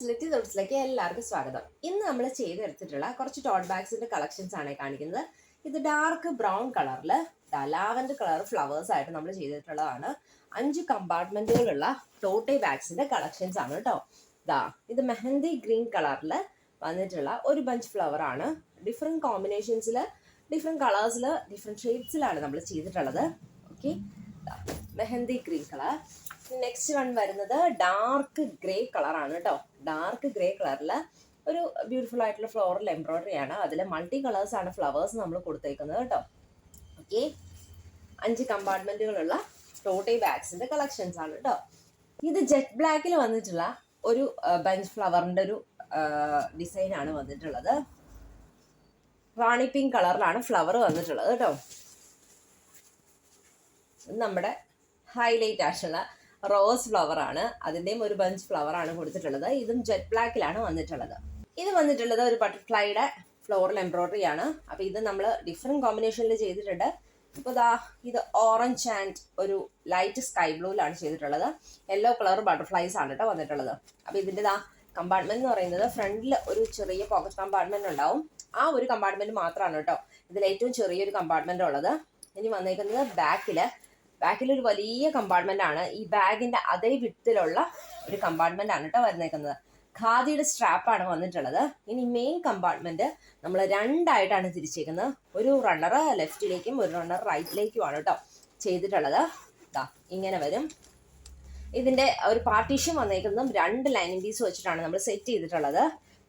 Facility തോട്ട്സിലേക്ക് എല്ലാവർക്കും സ്വാഗതം. ഇന്ന് നമ്മൾ ചെയ്തെടുത്തിട്ടുള്ള കുറച്ച് ടോട്ട് ബാഗ്സിന്റെ കളക്ഷൻസ് ആണ് കാണിക്കുന്നത്. ഇത് ഡാർക്ക് ബ്രൗൺ കളറിൽ ലാവൻഡർ കളർ ഫ്ലവേഴ്സ് ആയിട്ട് നമ്മൾ ചെയ്തിട്ടുള്ളതാണ്. അഞ്ച് കമ്പാർട്ട്മെന്റുകളുള്ള ടോട്ടെ ബാഗ്സിന്റെ കളക്ഷൻസ് ആണ് കേട്ടോ ദാ ഇത് മെഹന്തി ഗ്രീൻ കളറിൽ വന്നിട്ടുള്ള ഒരു ബഞ്ച് ഫ്ലവർ ആണ്. ഡിഫറെന്റ് കോമ്പിനേഷൻസിൽ ഡിഫറെന്റ് കളേഴ്സിൽ ഡിഫറെന്റ് ഷേപ്സിലാണ് നമ്മൾ ചെയ്തിട്ടുള്ളത്. Okay mehndi green colour. Next one വരുന്നത് ഡാർക്ക് ഗ്രേ കളറാണ് കേട്ടോ ഡാർക്ക് ഗ്രേ കളറിൽ ഒരു ബ്യൂട്ടിഫുൾ ആയിട്ടുള്ള ഫ്ലോറൽ എംബ്രോയിഡറി ആണ്. അതിൽ മൾട്ടി കളേഴ്സ് ആണ് ഫ്ലവേഴ്സ് നമ്മൾ കൊടുത്തേക്കുന്നത് കേട്ടോ ഓക്കെ അഞ്ച് കമ്പാർട്ട്മെന്റുകളുള്ള ടോട്ടി ബാഗ്സിന്റെ കളക്ഷൻസ് ആണ് കേട്ടോ ഇത് ജെറ്റ് ബ്ലാക്കിൽ വന്നിട്ടുള്ള ഒരു ബഞ്ച് ഫ്ലവറിന്റെ ഒരു ഡിസൈനാണ് വന്നിട്ടുള്ളത്. റാണി പിങ്ക് കളറിലാണ് ഫ്ലവർ വന്നിട്ടുള്ളത് കേട്ടോ നമ്മുടെ ഹൈലൈറ്റ് ആയിട്ടുള്ള റോസ് ഫ്ലവർ ആണ്. അതിന്റെയും ഒരു ബഞ്ച് ഫ്ലവർ ആണ് കൊടുത്തിട്ടുള്ളത്. ഇതും ജെറ്റ് ബ്ലാക്കിലാണ് വന്നിട്ടുള്ളത്. ഇത് വന്നിട്ടുള്ളത് ഒരു ബട്ടർഫ്ലൈയുടെ ഫ്ലോറൽ എംബ്രോയിഡറി ആണ്. അപ്പോൾ ഇത് നമ്മൾ ഡിഫറെന്റ് കോമ്പിനേഷനിൽ ചെയ്തിട്ടുണ്ട്. ഇപ്പോൾ ദാ ഇത് ഓറഞ്ച് ആൻഡ് ഒരു ലൈറ്റ് സ്കൈ ബ്ലൂവിലാണ് ചെയ്തിട്ടുള്ളത്. യെല്ലോ കളർ ബട്ടർഫ്ലൈസ് ആണ് കേട്ടോ വന്നിട്ടുള്ളത്. അപ്പോൾ ഇതിന്റെ ദാ കമ്പാർട്ട്മെന്റ് എന്ന് പറയുന്നത് ഫ്രണ്ടിൽ ഒരു ചെറിയ പോക്കറ്റ് കമ്പാർട്ട്മെന്റ് ഉണ്ടാവും. ആ ഒരു കമ്പാർട്ട്മെന്റ് മാത്രമാണ് കേട്ടോ ഇതിൽ ഏറ്റവും ചെറിയൊരു കമ്പാർട്ട്മെന്റ് ഉള്ളത്. ഇനി വന്നേക്കുന്നത് ബാക്കിൽ ബാക്കിൽ ഒരു വലിയ കമ്പാർട്ട്മെന്റ് ആണ്. ഈ ബാഗിന്റെ അതേ വിട്ടിലുള്ള ഒരു കമ്പാർട്ട്മെന്റ് ആണ് കേട്ടോ വരുന്നേക്കുന്നത് ഖാദിയുടെ സ്ട്രാപ്പാണ് വന്നിട്ടുള്ളത്. ഇനി മെയിൻ കമ്പാർട്ട്മെന്റ് നമ്മൾ രണ്ടായിട്ടാണ് തിരിച്ചേക്കുന്നത്. ഒരു റണ്ണർ ലെഫ്റ്റിലേക്കും ഒരു റണ്ണർ റൈറ്റിലേക്കുമാണ് കേട്ടോ ചെയ്തിട്ടുള്ളത്. ഇങ്ങനെ വരും. ഇതിന്റെ ഒരു പാർട്ടീഷൻ വന്നേക്കുന്നതും രണ്ട് ലൈനിങ് പീസ് വെച്ചിട്ടാണ് നമ്മൾ സെറ്റ് ചെയ്തിട്ടുള്ളത്.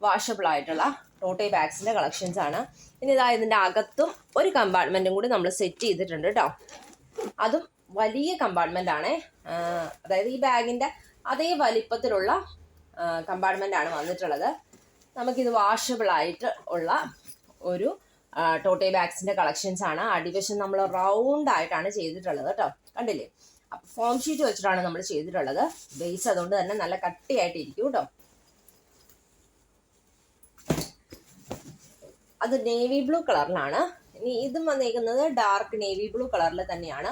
വാഷബിൾ ആയിട്ടുള്ള റോട്ടേ ബാഗ്സിന്റെ കളക്ഷൻസ് ആണ്. ഇനി ഇതാ ഇതിന്റെ അകത്തും ഒരു കമ്പാർട്ട്മെന്റും കൂടി നമ്മൾ സെറ്റ് ചെയ്തിട്ടുണ്ട് കേട്ടോ അതും വലിയ കമ്പാർട്ട്മെന്റ് ആണ്. അതായത് ഈ ബാഗിന്റെ അതേ വലിപ്പത്തിലുള്ള കമ്പാർട്ട്മെന്റ് ആണ് വന്നിട്ടുള്ളത്. നമുക്കിത് വാഷബിൾ ആയിട്ട് ഉള്ള ഒരു ടോട്ടേ ബാഗ്സിന്റെ കളക്ഷൻസ് ആണ്. അടിവശം നമ്മൾ റൗണ്ട് ആയിട്ടാണ് ചെയ്തിട്ടുള്ളത് കേട്ടോ. കണ്ടില്ലേ? അപ്പൊ ഫോം ഷീറ്റ് വെച്ചിട്ടാണ് നമ്മൾ ചെയ്തിട്ടുള്ളത്. ബേസ് അതുകൊണ്ട് തന്നെ നല്ല കട്ടിയായിട്ട് ഇരിക്കും കേട്ടോ. അത് നേവി ബ്ലൂ കളറിലാണ് ഇനി ഇതും വന്നേക്കുന്നത് ഡാർക്ക് നേവി ബ്ലൂ കളറിൽ തന്നെയാണ്.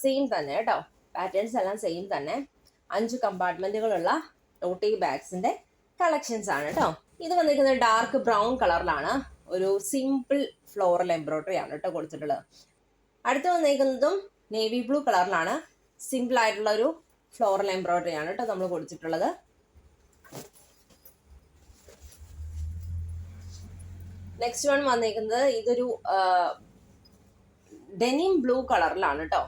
സെയിം തന്നെ കേട്ടോ പാറ്റേൺസ് എല്ലാം സെയിം തന്നെ. അഞ്ച് കമ്പാർട്ട്മെന്റുകളുള്ള ടോട്ടി ബാഗ്സിന്റെ കളക്ഷൻസ് ആണ് കേട്ടോ ഇത് വന്നിരിക്കുന്നത് ഡാർക്ക് ബ്രൗൺ കളറിലാണ് ഒരു സിമ്പിൾ ഫ്ലോറൽ എംബ്രോയിഡറി ആണ് കേട്ടോ കൊടുത്തിട്ടുള്ളത്. അടുത്ത് വന്നിരിക്കുന്നതും നേവി ബ്ലൂ കളറിലാണ് സിമ്പിൾ ആയിട്ടുള്ള ഒരു ഫ്ലോറൽ എംബ്രോയിഡറി ആണ് കേട്ടോ നമ്മൾ കൊടുത്തിട്ടുള്ളത്. നെക്സ്റ്റ് വൺ വന്നിരിക്കുന്നത് ഇതൊരു ഡെനിം ബ്ലൂ കളറിലാണ് കേട്ടോ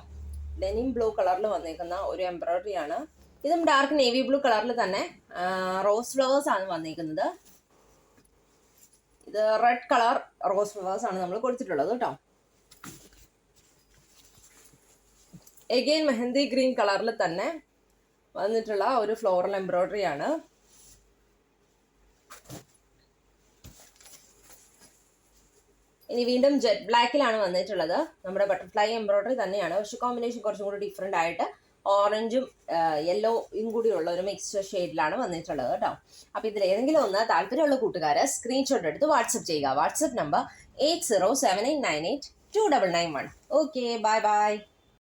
ഡെനിം ബ്ലൂ കളറിൽ വന്നിരിക്കുന്ന ഒരു എംബ്രോയിഡറി ആണ്. ഇതും ഡാർക്ക് നേവി ബ്ലൂ കളറിൽ തന്നെ റോസ് ഫ്ലവേഴ്സ് ആണ് വന്നിരിക്കുന്നത് ഇത് റെഡ് കളർ റോസ് ഫ്ലവേഴ്സ് ആണ് നമ്മൾ കൊടുത്തിട്ടുള്ളത് കേട്ടോ എഗെയിൻ മെഹന്തി ഗ്രീൻ കളറിൽ തന്നെ വന്നിട്ടുള്ള ഒരു ഫ്ലോറൽ എംബ്രോയിഡറി ആണ്. ഇനി വീണ്ടും ജെറ്റ് ബ്ലാക്കിലാണ് വന്നിട്ടുള്ളത്. നമ്മുടെ ബട്ടർഫ്ലൈ എംബ്രോയിഡറി തന്നെയാണ്. പക്ഷെ കോമ്പിനേഷൻ കുറച്ചും കൂടി ഡിഫറെന്റ് ആയിട്ട് ഓറഞ്ചും യെല്ലോയും കൂടി ഉള്ള ഒരു മിക്സ്ഡ് ഷെയ്ഡിലാണ് വന്നിട്ടുള്ളത് കേട്ടോ. അപ്പോൾ ഇതിൽ ഏതെങ്കിലും ഒന്ന് താല്പര്യമുള്ള കൂട്ടുകാർ സ്ക്രീൻഷോട്ട് എടുത്ത് വാട്സപ്പ് ചെയ്യുക. WhatsApp number eight zero seven eight nine eight two double nine one okay bye bye